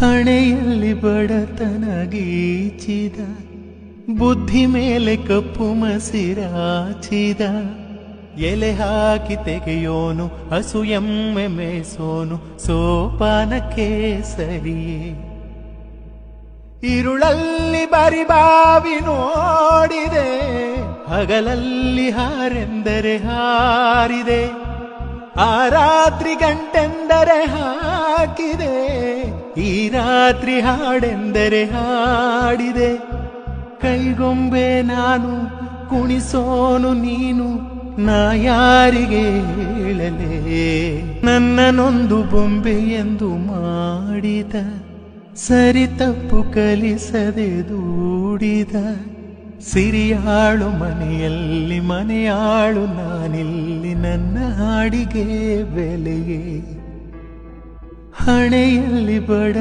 ಹಣೆಯಲ್ಲಿ ಬಡತನಗೀಚಿದ ಬುದ್ಧಿ ಮೇಲೆ ಕಪ್ಪು ಮಸಿರಾಚಿದ. ಎಲೆ ಹಾಕಿ ತೆಗೆಯೋನು, ಹಸು ಎಮ್ಮೆ ಮೇಸೋನು ಇರುಳಲ್ಲಿ ಬಾರಿ ಇರುಳಲ್ಲಿ ಬರಿಬಾವಿ ನೋಡಿದೆ, ಹಗಲಲ್ಲಿ ಹಾರೆಂದರೆ ಹಾರಿದೆ. ಆ ರಾತ್ರಿ ಗಂಟೆಂದರೆ ಹಾಕಿದೆ. ಈ ರಾತ್ರಿ ಹಾಡೆಂದರೆ ಹಾಡಿದೆ. ಕೈಗೊಂಬೆ ನಾನು ಕುಣಿಸೋನು ನೀನು, ನಾ ಯಾರಿಗೆ ಹೇಳಲೇ? ನನ್ನನೊಂದು ಬೊಂಬೆ ಎಂದು ಮಾಡಿದ, ಸರಿ ತಪ್ಪು ಕಲಿಸದೆ ದೂಡಿದ. ಸಿರಿಯಾಳು ಮನೆಯಲ್ಲಿ, ಮನೆಯಾಳು ನಾನಿಲ್ಲಿ, ನನ್ನ ಹಾಡಿಗೆ ಬೆಲೆಯೇ? ಹಣೆಯಲ್ಲಿ ಬಡ